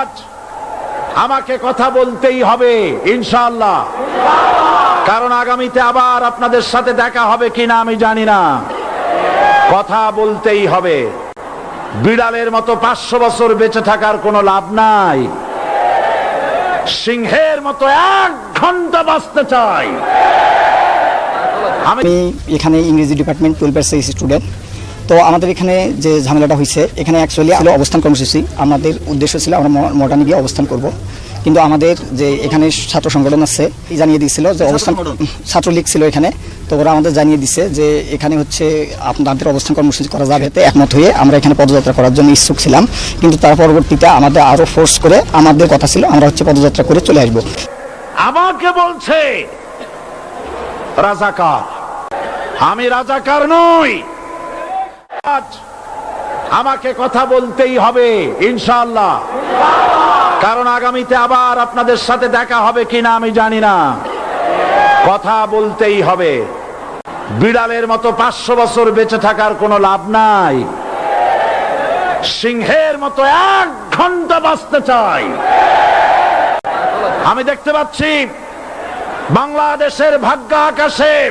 আজ আমাকে কথা বলতেই হবে, ইনশাআল্লাহ। কারণ আগামীতে আবার আপনাদের সাথে দেখা হবে কিনা আমি জানি না। কথা বলতেই হবে। বিড়ালের মতো পাঁচশো বছর বেঁচে থাকার কোনো লাভ নাই। সিংহের মতো এক ঘণ্টা বাঁচতে চাই। আমি এখানে ইংরেজি ডিপার্টমেন্ট টুয়েলভ স্টুডেন্ট। তো আমাদের এখানে যে ঝামেলাটা হয়েছে এখানে অ্যাকচুয়ালি ছিল অবস্থান কর্মসূচি। আমাদের উদ্দেশ্য ছিল আমরা ম- মডার্নে গিয়ে অবস্থান করব। কিন্তু আমাদের যে এখানে ছাত্র সংগঠন আছে এই জানিয়ে দিয়েছিল যে অবস্থান ছাত্রলীগ ছিল এখানে। তো ওরা আমাদের জানিয়ে দিছে যে এখানে হচ্ছে আপনাদের অবস্থান কর্মসূচি করা যাবে এতে একমত হয়ে আমরা এখানে পদযাত্রা করার জন্য ইচ্ছুক ছিলাম। কিন্তু তার পরবর্তীতে আমাদের আরও ফোর্স করে আমাদের কথা ছিল আমরা হচ্ছে পদযাত্রা করে চলে আসব। আমাকে বলছে রাজাকার। আমি রাজাকার নই। আমাকে কথা বলতেই হবে, ইনশাআল্লাহ। কারণ আগামীতে আবার আপনাদের সাথে দেখা হবে কিনা আমি জানি না। কথা বলতেই হবে। বিড়ালের মতো পাঁচশো বছর বেঁচে থাকার কোনো লাভ নাই। সিংহের মতো এক ঘণ্টা বাঁচতে চাই। আমি দেখতে পাচ্ছি বাংলাদেশের ভাগ্য আকাশে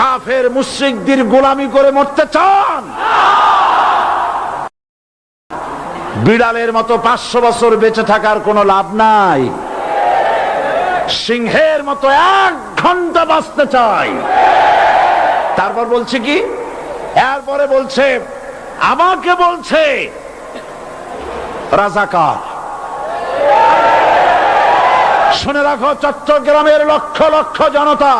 কাফের মুশ্রিকদের গোলামি করে মরতে চান। বিড়ালের মতো পাঁচশো বছর বেঁচে থাকার কোনো লাভ নাই। সিংহের মতো এক ঘণ্টা বাঁচতে চাই। তারপর বলছে কি? এরপরে বলছে, আমাকে বলছে, রাজাকার। শুনে রাখো, চট্টগ্রামের লক্ষ লক্ষ জনতা